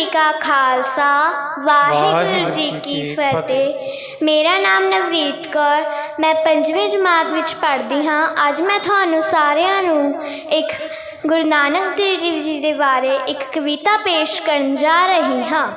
ਜੀ ਕਾ ਖਾਲਸਾ ਵਾਹਿਗੁਰੂ ਜੀ ਕੀ ਫਤਿਹ। ਮੇਰਾ ਨਾਮ ਨਵਰੀਤ ਕੌਰ ਮੈਂ ਪੰਜਵੀਂ ਜਮਾਤ ਵਿੱਚ ਪੜ੍ਹਦੀ ਹਾਂ। ਅੱਜ ਮੈਂ ਤੁਹਾਨੂੰ ਸਾਰਿਆਂ ਨੂੰ ਇੱਕ ਗੁਰੂ ਨਾਨਕ ਦੇਵ ਜੀ ਦੇ ਬਾਰੇ ਇੱਕ ਕਵਿਤਾ ਪੇਸ਼ ਕਰਨ ਜਾ ਰਹੀ ਹਾਂ।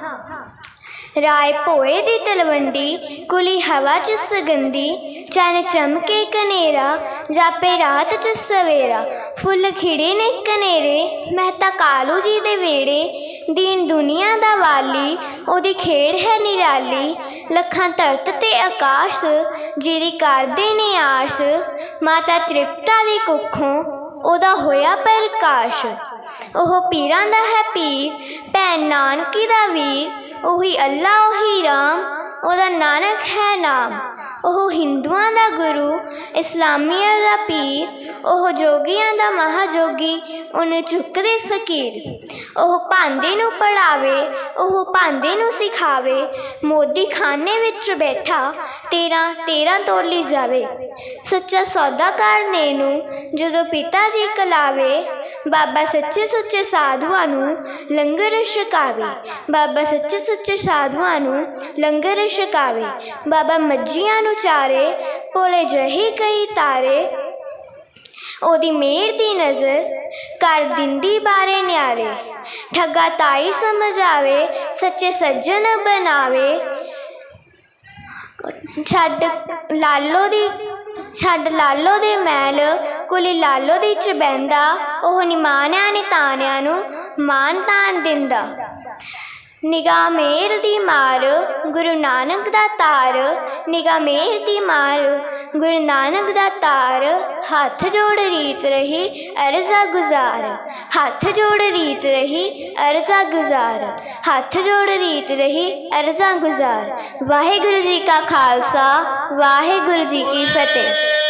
ਰਾਏ ਭੋਏ ਦੀ ਤਲਵੰਡੀ ਕੁਲੀ ਹਵਾ ਚ ਸੁਗੰਧੀ ਚੰਨ ਚਮਕੇ ਕਨੇਰਾ ਜਾਪੇ ਰਾਤ ਚ ਸਵੇਰਾ। ਫੁੱਲ ਖਿੜੇ ਨੇ ਕਨੇਰੇ ਮਹਿਤਾ ਕਾਲੂ ਜੀ ਦੇ ਵੇੜੇ ਦੀਨ ਦੁਨੀਆ ਦਾ ਵਾਲੀ, ਉਹਦੀ ਖੇਡ ਹੈ ਨਿਰਾਲੀ। ਲੱਖਾਂ ਧਰਤ ਤੇ ਆਕਾਸ਼, ਜਿਹਦੀ ਕਰਦੇ ਨੇ ਆਸ ਮਾਤਾ ਤ੍ਰਿਪਤਾ ਦੀ ਕੁੱਖੋਂ ਉਹਦਾ ਹੋਇਆ ਪ੍ਰਕਾਸ਼। ਉਹ ਪੀਰਾਂ ਦਾ ਹੈ ਪੀਰ, ਭੈਣ ਨਾਨਕੀ ਦਾ ਵੀਰ। ਉਹੀ ਅੱਲਾ, ਉਹੀ ਰਾਮ, ਉਹਦਾ ਨਾਨਕ ਹੈ ਨਾਮ। ਉਹ ਹਿੰਦੂਆਂ ਦਾ ਗੁਰੂ, ਇਸਲਾਮੀਆਂ ਦਾ ਪੀਰ, ਉਹ ਜੋਗੀਆਂ ਦਾ ਮਹਾਜੋਗੀ, ਉਹਨੇ ਚੁੱਕਦੇ ਫਕੀਰ। ਉਹ ਭਾਂਦੇ ਨੂੰ ਪੜਾਵੇ, ਉਹ ਭਾਂਦੇ ਨੂੰ ਸਿਖਾਵੇ, ਮੋਦੀ ਖਾਨੇ ਵਿੱਚ ਬੈਠਾ, ਤੇਰਾ ਤੇਰਾ ਤੋਲੀ ਜਾਵੇ। ਸੱਚਾ ਸੌਦਾਕਾਰ ਨੇ ਨੂੰ ਜਦੋਂ ਪਿਤਾ ਜੀ ਕਲਾਵੇ ਬਾਬਾ ਸੱਚੇ ਸੱਚੇ ਸਾਧੂਆਂ ਨੂੰ ਲੰਗਰ ਛਕਾਵੇ। ਬਾਬਾ ਸੱਚੇ ਸੁੱਚੇ ਸਾਧੂਆਂ ਨੂੰ ਲੰਗਰ ਛਕਾਵੇ। ਬਾਬਾ ਮੱਝੀਆਂ ਨੂੰ ਚਾਰੇ, ਭੋਲੇ ਜਹੀ ਕਈ ਤਾਰੇ। ਉਹਦੀ ਮੇਰ ਦੀ ਨਜ਼ਰ ਕਰ ਦਿੰਦੀ ਬਾਰੇ ਨਿਆਰੇ। ਠੱਗਾ ਤਾਈ ਸਮਝਾਵੇ ਸੱਚੇ ਸੱਜਣ ਬਣਾਵੇ। ਛੱਡ ਲਾਲੋ ਦੀ, ਛੱਡ ਲਾਲੋ ਦੇ ਮੈਲ ਕੁਲੀ ਲਾਲੋ ਦੀ ਚਬੈਂਦਾ ਉਹ ਨਿਮਾਨਿਆਂ ਨੇ ਤਾਨਿਆਂ ਨੂੰ ਮਾਨ ਤਾਨ ਦਿੰਦਾ। ਨਿਗਾ ਮੇਰ ਦੀ ਮਾਰ, ਗੁਰੂ ਨਾਨਕ ਦਾ ਤਾਰ। ਨਿਗਾ ਮੇਰ ਦੀ ਮਾਰ, ਗੁਰੂ ਨਾਨਕ ਦਾ ਤਾਰ। ਹੱਥ ਜੋੜ ਰੀਤ ਰਹੀ ਅਰਜ਼ਾ ਗੁਜ਼ਾਰ। ਹੱਥ ਜੋੜ ਰੀਤ ਰਹੀ ਅਰਜ਼ਾ ਗੁਜ਼ਾਰ। ਹੱਥ ਜੋੜ ਰੀਤ ਰਹੀ ਅਰਜ਼ਾ ਗੁਜ਼ਾਰ। ਵਾਹਿਗੁਰੂ ਜੀ ਕਾ ਖਾਲਸਾ, ਵਾਹਿਗੁਰੂ ਜੀ ਕੀ ਫਤਿਹ।